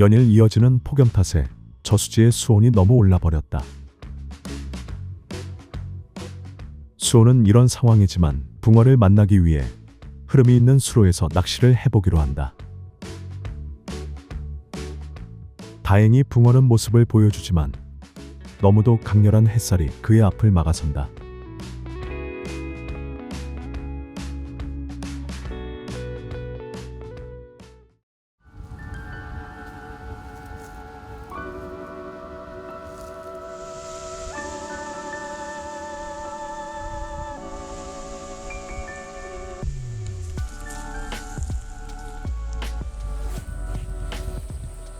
연일 이어지는 폭염 탓에 저수지의 수온이 너무 올라버렸다. 수온은 이런 상황이지만 붕어를 만나기 위해 흐름이 있는 수로에서 낚시를 해보기로 한다. 다행히 붕어는 모습을 보여주지만 너무도 강렬한 햇살이 그의 앞을 막아선다.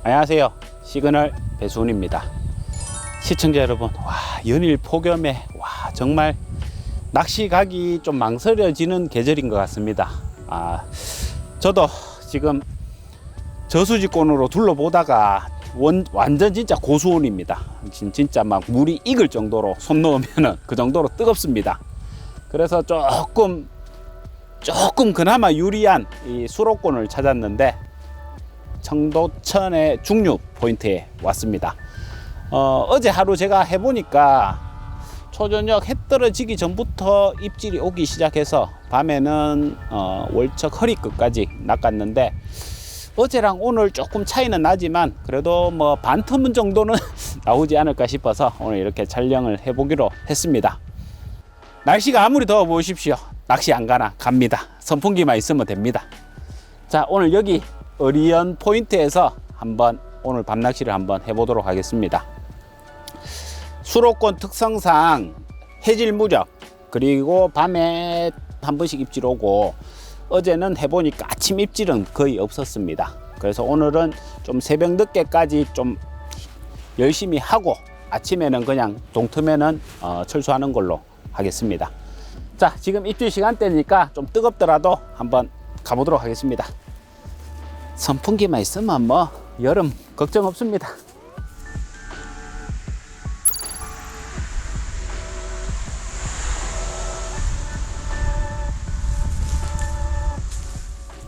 안녕하세요. 시그널 배수훈입니다. 시청자 여러분, 와, 연일 폭염에, 와, 정말 낚시 가기 좀 망설여지는 계절인 것 같습니다. 아, 저도 지금 저수지권으로 둘러보다가 원, 완전 진짜 고수온입니다. 진- 진짜 막 물이 익을 정도로 손 넣으면은 그 정도로 뜨겁습니다. 그래서 조금, 조금 그나마 유리한 이 수로권을 찾았는데 청도천의 중류 포인트에 왔습니다. 어, 어제 하루 제가 해보니까 초저녁 해 떨어지기 전부터 입질이 오기 시작해서 밤에는 어, 월척 허리 끝까지 낚았는데 어제랑 오늘 조금 차이는 나지만 그래도 뭐 반터문 정도는 나오지 않을까 싶어서 오늘 이렇게 촬영을 해보기로 했습니다. 날씨가 아무리 더워 보십시오. 낚시 안 가나 갑니다. 선풍기만 있으면 됩니다. 자 오늘 여기 어리언 포인트에서 한번 오늘 밤낚시를 한번 해보도록 하겠습니다. 수로권 특성상 해질 무렵 그리고 밤에 한 번씩 입질 오고 어제는 해보니까 아침 입질은 거의 없었습니다. 그래서 오늘은 좀 새벽 늦게까지 좀 열심히 하고 아침에는 그냥 동틈에는 어, 철수하는 걸로 하겠습니다. 자 지금 입질 시간대니까 좀 뜨겁더라도 한번 가보도록 하겠습니다. 선풍기만 있으면 뭐 여름 걱정 없습니다.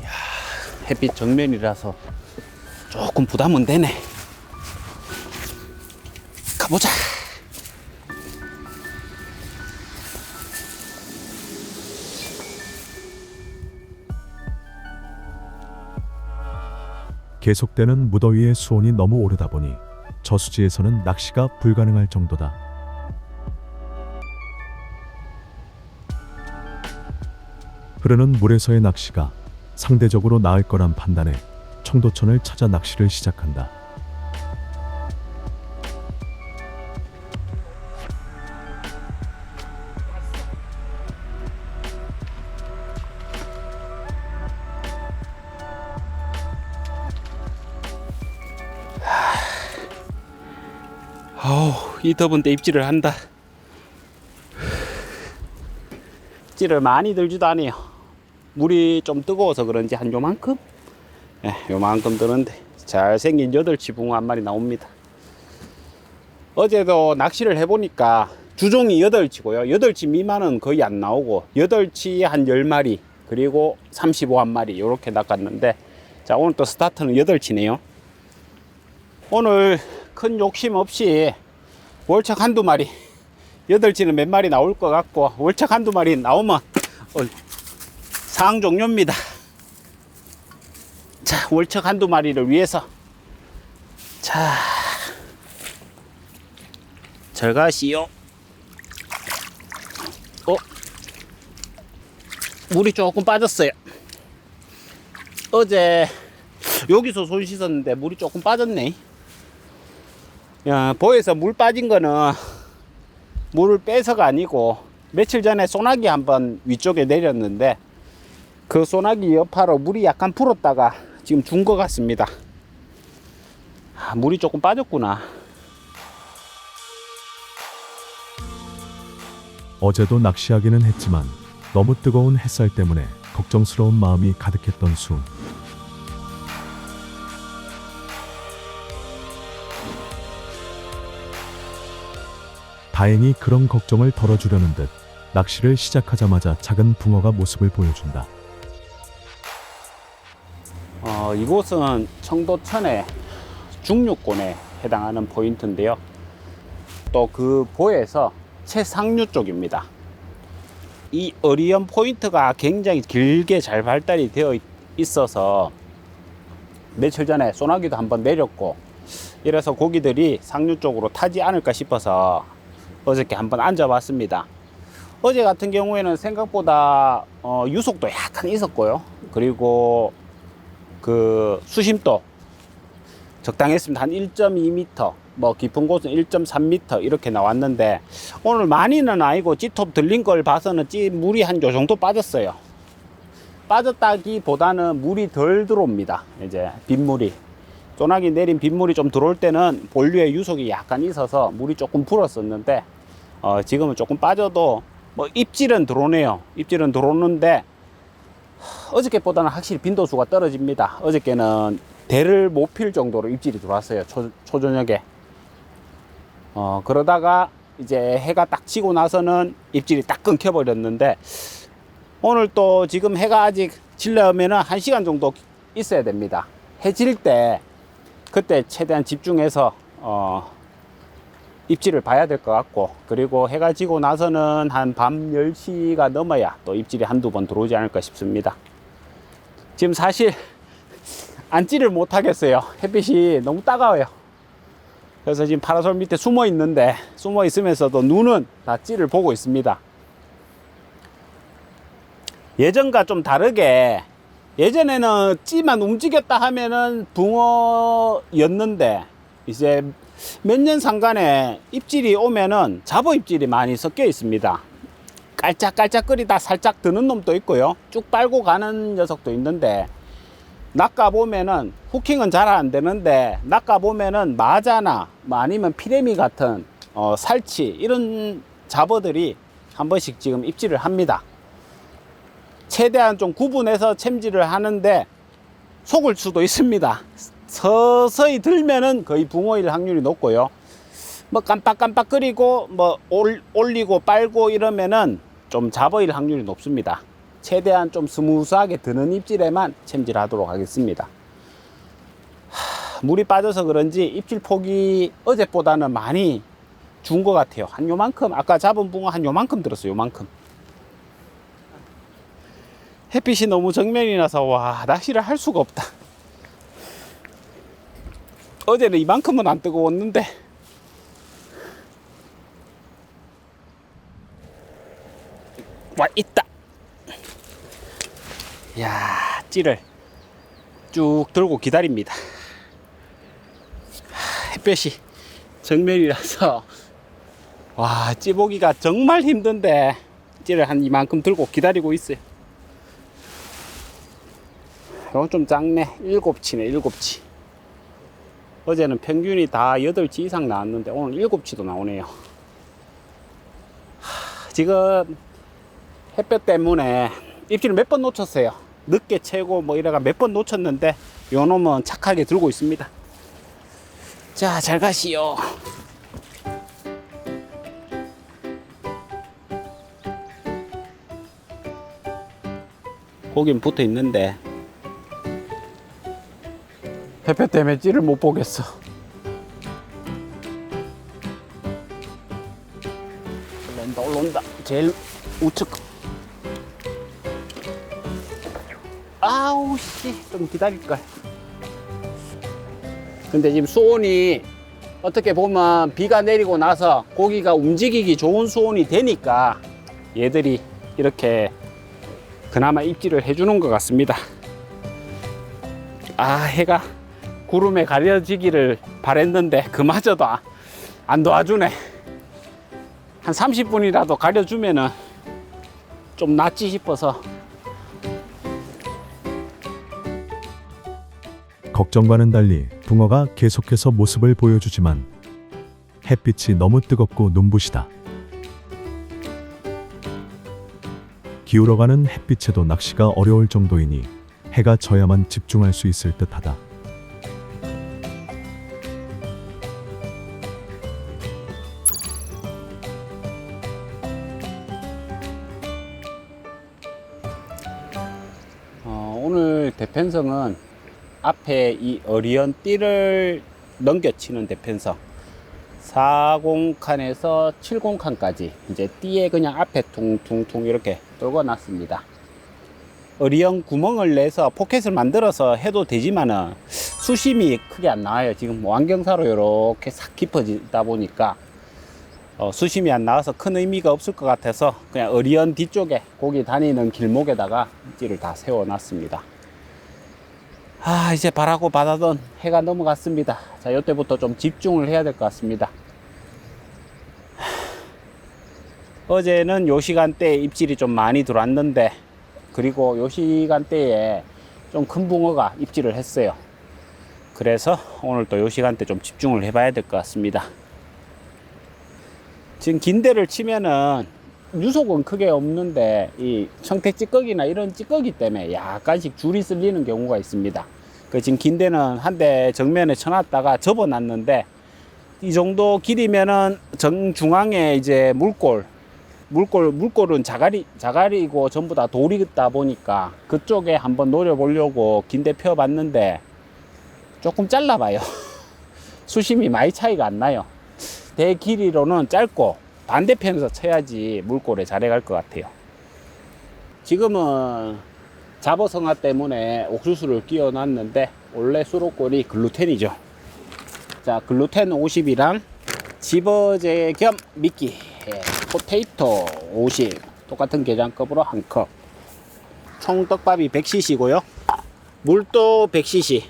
이야, 햇빛 정면이라서 조금 부담은 되네. 가보자. 계속되는 무더위의 수온이 너무 오르다 보니 저수지에서는 낚시가 불가능할 정도다. 흐르는 물에서의 낚시가 상대적으로 나을 거란 판단에 청도천을 찾아 낚시를 시작한다. 이 더운 데 입질을 한다. 입질을 많이 들지도 않아요. 물이 좀 뜨거워서 그런지 한 요만큼? 예, 요만큼 드는데 잘생긴 여덟치 붕어 한 마리 나옵니다. 어제도 낚시를 해보니까 주종이 여덟 치고요. 여덟 치 미만은 거의 안 나오고 여덟 치에 한열 마리 그리고 35한 마리 이렇게 낚았는데 자 오늘 또 스타트는 여덟 치네요. 오늘 큰 욕심 없이 월척 한두 마리. 여덟치는 몇 마리 나올 것 같고 월척 한두 마리 나오면 어, 상황 종료입니다. 자 월척 한두 마리를 위해서. 자 절가시오. 어? 물이 조금 빠졌어요. 어제 여기서 손 씻었는데 물이 조금 빠졌네 야, 보에서 물 빠진 거는 물을 빼서가 아니고 며칠 전에 소나기 한번 위쪽에 내렸는데 그 소나기 여파로 물이 약간 불었다가 지금 준 것 같습니다. 아, 물이 조금 빠졌구나. 어제도 낚시하기는 했지만 너무 뜨거운 햇살 때문에 걱정스러운 마음이 가득했던 수 다행히 그런 걱정을 덜어주려는 듯 낚시를 시작하자마자 작은 붕어가 모습을 보여준다. 어, 이곳은 청도천의 중류권에 해당하는 포인트인데요. 또 그 보에서 최상류 쪽입니다. 이 어리언 포인트가 굉장히 길게 잘 발달이 되어 있- 있어서 며칠 전에 소나기도 한번 내렸고 이래서 고기들이 상류 쪽으로 타지 않을까 싶어서 어저께 한번 앉아봤습니다. 어제 같은 경우에는 생각보다 어, 유속도 약간 있었고요. 그리고 그 수심도 적당했습니다. 한 1.2m, 뭐 깊은 곳은 1.3m 이렇게 나왔는데 오늘 많이는 아니고 찌톱 들린 걸 봐서는 찌 물이 한 요 정도 빠졌어요. 빠졌다기보다는 물이 덜 들어옵니다. 이제 빗물이 소나기 내린 빗물이 좀 들어올 때는 본류의 유속이 약간 있어서 물이 조금 불었었는데 어, 지금은 조금 빠져도 뭐 입질은 들어오네요. 입질은 들어오는데 어저께보다는 확실히 빈도수가 떨어집니다. 어저께는 대를 못 필 정도로 입질이 들어왔어요. 초, 초저녁에. 어, 그러다가 이제 해가 딱 지고 나서는 입질이 딱 끊겨버렸는데 오늘 또 지금 해가 아직 질려면은 한 시간 정도 있어야 됩니다. 해질 때 그때 최대한 집중해서 어, 입질을 봐야 될 것 같고 그리고 해가 지고 나서는 한 밤 10시가 넘어야 또 입질이 한두 번 들어오지 않을까 싶습니다. 지금 사실 안찌를 못 하겠어요. 햇빛이 너무 따가워요. 그래서 지금 파라솔 밑에 숨어 있는데 숨어 있으면서도 눈은 다 찌를 보고 있습니다. 예전과 좀 다르게 예전에는 찌만 움직였다 하면은 붕어였는데 이제 몇 년 상간에 입질이 오면은 잡어 입질이 많이 섞여 있습니다. 깔짝깔짝거리다 살짝 드는 놈도 있고요. 쭉 빨고 가는 녀석도 있는데 낚아 보면은 후킹은 잘 안 되는데 낚아 보면은 마자나 뭐 아니면 피레미 같은 어, 살치 이런 잡어들이 한 번씩 지금 입질을 합니다. 최대한 좀 구분해서 챔질을 하는데 속을 수도 있습니다. 서서히 들면은 거의 붕어일 확률이 높고요. 뭐 깜빡깜빡거리고 뭐 올, 올리고 빨고 이러면은 좀 잡어일 확률이 높습니다. 최대한 좀 스무스하게 드는 입질에만 챔질하도록 하겠습니다. 하, 물이 빠져서 그런지 입질 폭이 어제보다는 많이 준 것 같아요. 한 요만큼 아까 잡은 붕어 한 요만큼 들었어요. 요만큼. 햇빛이 너무 정면이라서 와 낚시를 할 수가 없다. 어제는 이만큼은 안 뜨거웠는데 와 있다. 야 찌를 쭉 들고 기다립니다. 하, 햇볕이 정면이라서 와 찌보기가 정말 힘든데 찌를 한 이만큼 들고 기다리고 있어요. 이건 좀 작네. 일곱 치네, 일곱 치. 어제는 평균이 다 여덟 치 이상 나왔는데 오늘 일곱 치도 나오네요. 하, 지금 햇볕 때문에 입질을 몇 번 놓쳤어요. 늦게 채고 뭐 이래가 몇 번 놓쳤는데 요 놈은 착하게 들고 있습니다. 자, 잘 가시오. 거긴 붙어 있는데 햇볕 때문에 찌를 못 보겠어. 올라온다, 올라온다. 제일 우측. 아우, 씨. 좀 기다릴 걸. 근데 지금 수온이 어떻게 보면 비가 내리고 나서 고기가 움직이기 좋은 수온이 되니까 얘들이 이렇게 그나마 입질을 해주는 것 같습니다. 아, 해가 구름에 가려지기를 바랬는데 그마저도 아- 안 도와주네. 한 30분이라도 가려주면은 좀 낫지 싶어서 걱정과는 달리 붕어가 계속해서 모습을 보여주지만 햇빛이 너무 뜨겁고 눈부시다. 기울어가는 햇빛에도 낚시가 어려울 정도이니 해가 져야만 집중할 수 있을 듯하다. 대편성은 앞에 이 어리언 띠를 넘겨치는 대편성 40칸에서 70칸까지 이제 띠에 그냥 앞에 퉁퉁퉁 이렇게 돌고 놨습니다. 어리형 구멍을 내서 포켓을 만들어서 해도 되지만은 수심이 크게 안 나와요. 지금 완경사로 이렇게 싹 깊어지다 보니까 어, 수심이 안 나와서 큰 의미가 없을 것 같아서 그냥 어리언 뒤쪽에 고기 다니는 길목에다가 입지를 다 세워 놨습니다. 아, 이제 바라고 바다던 해가 넘어갔습니다. 자, 이때부터 좀 집중을 해야 될 것 같습니다. 하, 어제는 요 시간대에 입질이 좀 많이 들어왔는데, 그리고 요 시간대에 좀 큰 붕어가 입질을 했어요. 그래서 오늘 또 요 시간대 좀 집중을 해봐야 될 것 같습니다. 지금 긴대를 치면은 유속은 크게 없는데 이 청태 찌꺼기나 이런 찌꺼기 때문에 약간씩 줄이 쓸리는 경우가 있습니다. 그 지금 긴대는 한 대 정면에 쳐놨다가 접어놨는데 이 정도 길이면은 정중앙에 이제 물골 물골 물골은 자갈이 자갈이고 전부 다 돌이다 보니까 그쪽에 한번 노려보려고 긴대 펴봤는데 조금 짧아봐요. 수심이 많이 차이가 안 나요. 대 길이로는 짧고 반대편에서 쳐야지 물골에 잘해갈 것 같아요. 지금은 잡어성화 때문에 옥수수를 끼워 놨는데 원래 수록골이 글루텐이죠. 자, 글루텐 50이랑 집어제 겸 미끼 예, 포테이토 50 똑같은 게장급으로 한 컵. 총 떡밥이 100cc고요. 물도 100cc.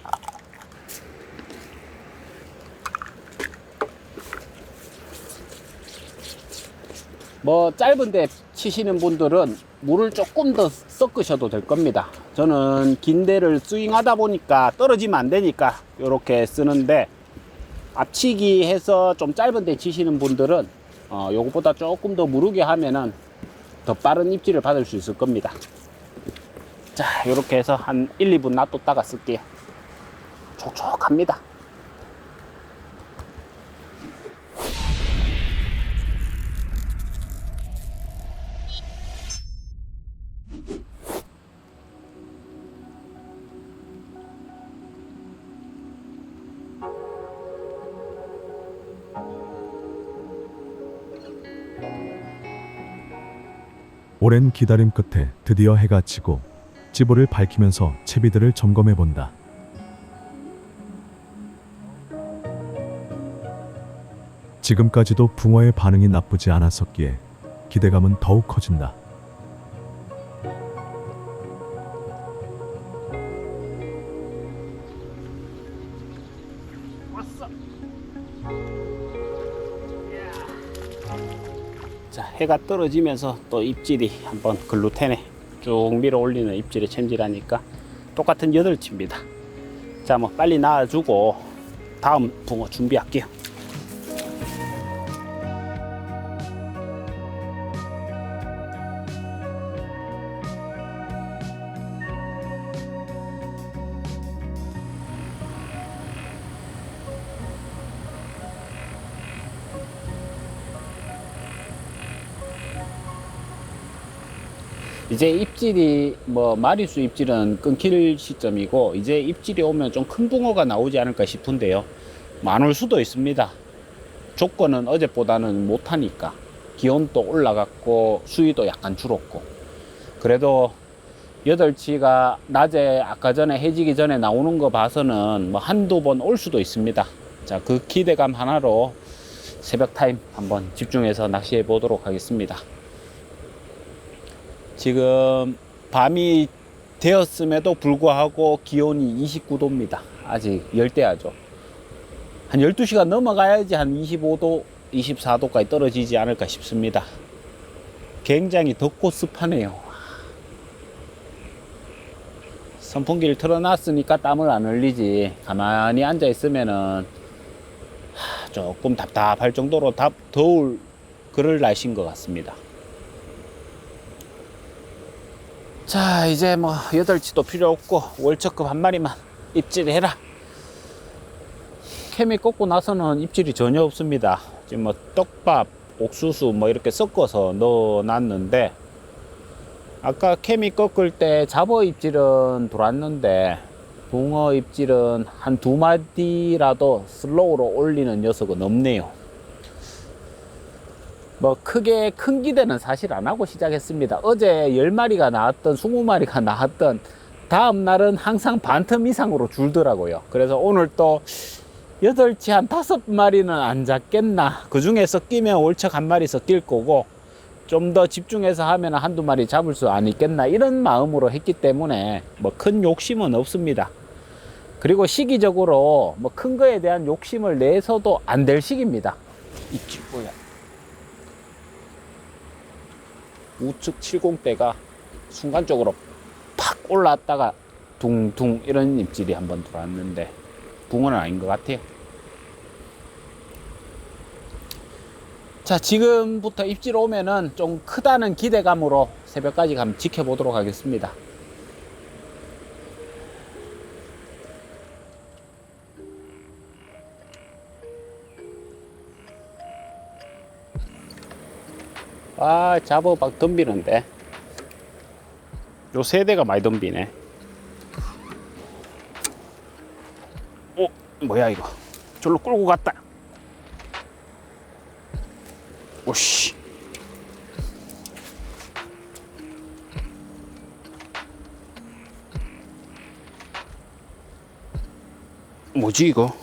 뭐 짧은데 치시는 분들은 물을 조금 더 섞으셔도 될 겁니다. 저는 긴대를 스윙하다 보니까 떨어지면 안 되니까 이렇게 쓰는데 앞치기 해서 좀 짧은데 치시는 분들은 어, 요것보다 조금 더 무르게 하면은 더 빠른 입질을 받을 수 있을 겁니다. 자, 이렇게 해서 한 1, 2분 놔뒀다가 쓸게요. 촉촉합니다. 오랜 기다림 끝에 드디어 해가 지고 지보를 밝히면서 채비들을 점검해 본다. 지금까지도 붕어의 반응이 나쁘지 않았었기에 기대감은 더욱 커진다. 해가 떨어지면서 또 입질이 한번 글루텐에 쭉 밀어 올리는 입질에 챔질하니까 똑같은 여덟치입니다. 자, 뭐 빨리 놔주고 다음 붕어 준비할게요. 이제 입질이 뭐 마리수 입질은 끊길 시점이고 이제 입질이 오면 좀 큰 붕어가 나오지 않을까 싶은데요. 안 올 수도 있습니다. 조건은 어제보다는 못하니까 기온도 올라갔고 수위도 약간 줄었고 그래도 여덟치가 낮에 아까 전에 해지기 전에 나오는 거 봐서는 뭐 한두 번 올 수도 있습니다. 자, 그 기대감 하나로 새벽 타임 한번 집중해서 낚시해 보도록 하겠습니다. 지금 밤이 되었음에도 불구하고 기온이 29도입니다. 아직 열대야죠. 한 12시간 넘어가야지 한 25도, 24도까지 떨어지지 않을까 싶습니다. 굉장히 덥고 습하네요. 선풍기를 틀어놨으니까 땀을 안 흘리지. 가만히 앉아 있으면은 조금 답답할 정도로 답, 더울 그럴 날씨인 것 같습니다. 자 이제 뭐 여덟치도 필요 없고 월척급 한 마리만 입질해라 케미 꺾고 나서는 입질이 전혀 없습니다 지금 뭐 떡밥 옥수수 뭐 이렇게 섞어서 넣어 놨는데 아까 케미 꺾을 때 잡어 입질은 들어왔는데 붕어 입질은 한 두 마디라도 슬로우로 올리는 녀석은 없네요. 뭐 크게 큰 기대는 사실 안 하고 시작했습니다. 어제 10마리가 나왔던 20마리가 나왔던 다음 날은 항상 반틈 이상으로 줄더라고요. 그래서 오늘 또 여덟치 한 다섯 마리는 안 잡겠나. 그 중에 섞이면 월척 한 마리 섞일 거고 좀 더 집중해서 하면 한두 마리 잡을 수 안 있겠나. 이런 마음으로 했기 때문에 뭐 큰 욕심은 없습니다. 그리고 시기적으로 뭐 큰 거에 대한 욕심을 내서도 안 될 시기입니다. 이치 뭐야? 우측 70대가 순간적으로 팍 올라왔다가 둥둥 이런 입질이 한번 들어왔는데 붕어는 아닌 것 같아요. 자, 지금부터 입질 오면은 좀 크다는 기대감으로 새벽까지 한번 지켜보도록 하겠습니다. 아, 잡어 막 덤비는데. 요 세대가 많이 덤비네. 어, 뭐야 이거? 절로 끌고 갔다. 오씨. 뭐지 이거?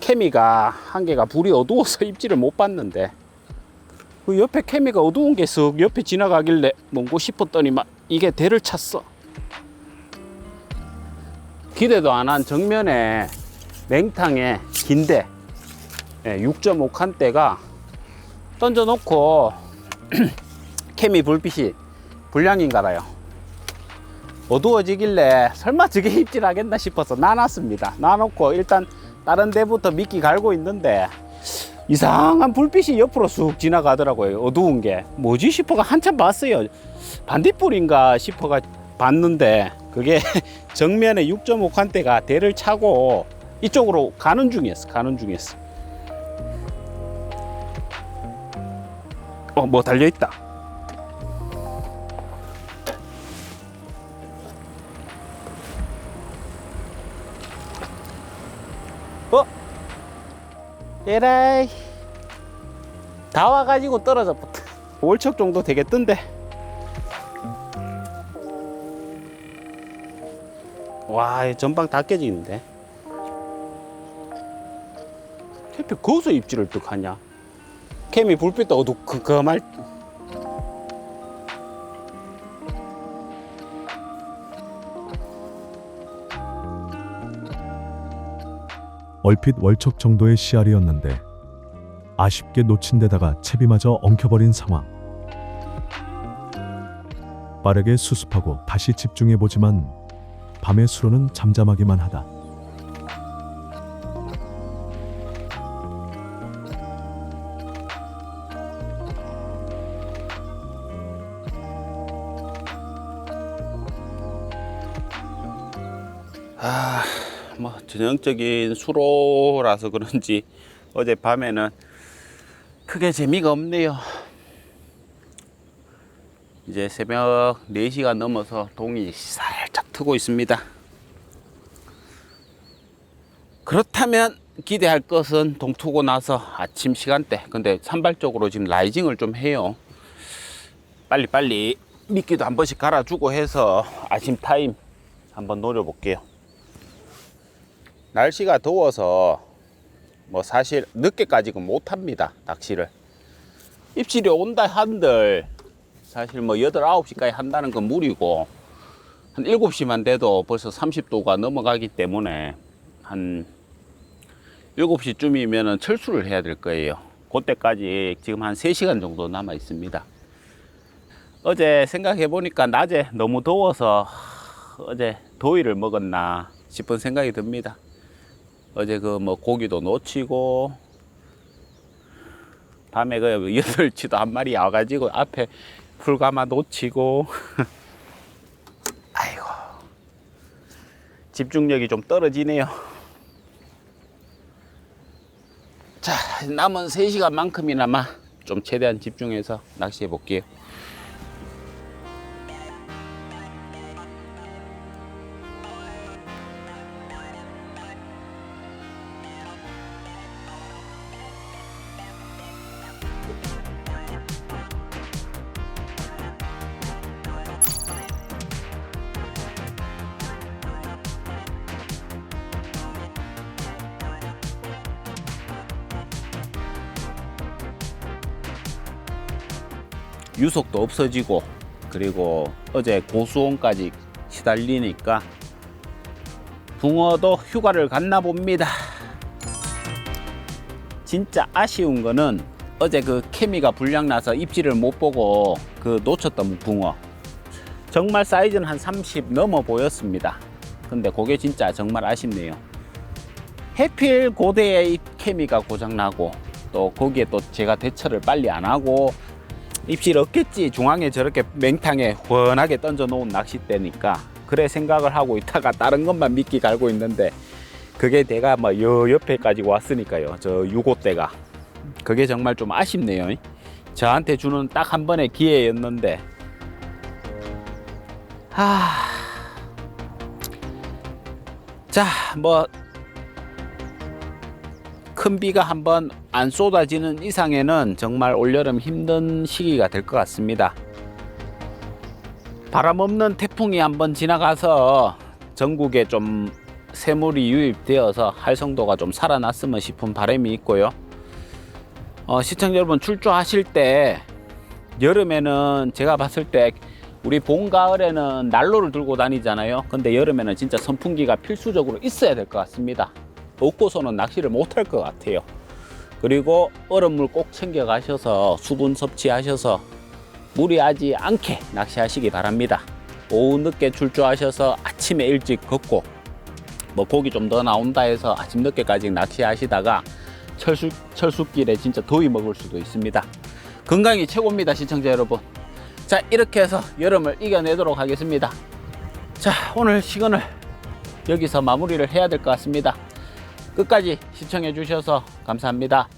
케미가 한 개가 불이 어두워서 입질을 못 봤는데 그 옆에 케미가 어두운 게 쓱 옆에 지나가길래 뭔고 싶었더니만 이게 대를 찼어. 기대도 안 한 정면에 맹탕에 긴데 예, 6.5 칸대가 던져놓고 케미 불빛이 불량인가 봐요. 어두워지길래 설마 저게 입질하겠나 싶어서 놔놨습니다. 놔놓고 일단 다른 데부터 미끼 갈고 있는데 이상한 불빛이 옆으로 쑥 지나가더라고요. 어두운 게 뭐지 싶어가 한참 봤어요. 반딧불인가 싶어가 봤는데 그게 정면에 6.5칸대가 대를 차고 이쪽으로 가는 중이었어. 가는 중이었어. 어, 뭐 달려 있다. 에라이. 다 와가지고 떨어져 붙어. 월척 정도 되겠던데. 와, 이 전방 다 깨지는데. 태표 거기서 입질을 뚝 하냐? 캠이 불빛도 어두컴컴할 얼핏 월척 정도의 씨알이었는데 아쉽게 놓친 데다가 채비마저 엉켜버린 상황. 빠르게 수습하고 다시 집중해보지만 밤의 수로는 잠잠하기만 하다. 전형적인 수로라서 그런지 어제 밤에는 크게 재미가 없네요. 이제 새벽 4시가 넘어서 동이 살짝 트고 있습니다. 그렇다면 기대할 것은 동 트고 나서 아침 시간대. 근데 산발적으로 지금 라이징을 좀 해요. 빨리빨리 미끼도 한 번씩 갈아주고 해서 아침 타임 한번 노려볼게요. 날씨가 더워서 뭐 사실 늦게까지는 못 합니다 낚시를. 입질이 온다 한들 사실 뭐 8, 9시까지 한다는 건 무리고 한 7시만 돼도 벌써 30도가 넘어가기 때문에 한 7시쯤이면 철수를 해야 될 거예요. 그때까지 지금 한 3시간 정도 남아 있습니다. 어제 생각해 보니까 낮에 너무 더워서 어제 더위를 먹었나 싶은 생각이 듭니다 어제 그 뭐 고기도 놓치고 밤에 그 여덟치도 한 마리 와가지고 앞에 풀가마 놓치고. 아이고. 집중력이 좀 떨어지네요. 자 남은 3시간만큼이나마 좀 최대한 집중해서 낚시해 볼게요 유속도 없어지고 그리고 어제 고수온까지 시달리니까 붕어도 휴가를 갔나 봅니다. 진짜 아쉬운 거는 어제 그 케미가 불량 나서 입질을 못 보고 그 놓쳤던 붕어. 정말 사이즈는 한 30 넘어 보였습니다. 근데 그게 진짜 정말 아쉽네요. 해필 고대에 이 케미가 고장나고 또 거기에 또 제가 대처를 빨리 안 하고 입질 없겠지 중앙에 저렇게 맹탕에 훤하게 던져 놓은 낚싯대니까 그래 생각을 하고 있다가 다른 것만 미끼 갈고 있는데 그게 내가 뭐여 옆에까지 왔으니까요. 저 유고대가. 그게 정말 좀 아쉽네요. 저한테 주는 딱 한 번의 기회였는데. 하 자 뭐 큰 비가 한번 안 쏟아지는 이상에는 정말 올여름 힘든 시기가 될 것 같습니다. 바람 없는 태풍이 한번 지나가서 전국에 좀 새물이 유입되어서 활성도가 좀 살아났으면 싶은 바람이 있고요. 어, 시청자 여러분 출조하실 때 여름에는 제가 봤을 때 우리 봄 가을에는 난로를 들고 다니잖아요. 근데 여름에는 진짜 선풍기가 필수적으로 있어야 될 것 같습니다. 없고서는 낚시를 못할 것 같아요. 그리고 얼음물 꼭 챙겨 가셔서 수분 섭취하셔서 무리하지 않게 낚시하시기 바랍니다. 오후 늦게 출조하셔서 아침에 일찍 걷고 뭐 고기 좀 더 나온다 해서 아침 늦게까지 낚시하시다가 철수, 철수길에 진짜 더위 먹을 수도 있습니다. 건강이 최고입니다, 시청자 여러분. 자, 이렇게 해서 여름을 이겨내도록 하겠습니다. 자, 오늘 시간을 여기서 마무리를 해야 될 것 같습니다. 끝까지 시청해 주셔서 감사합니다.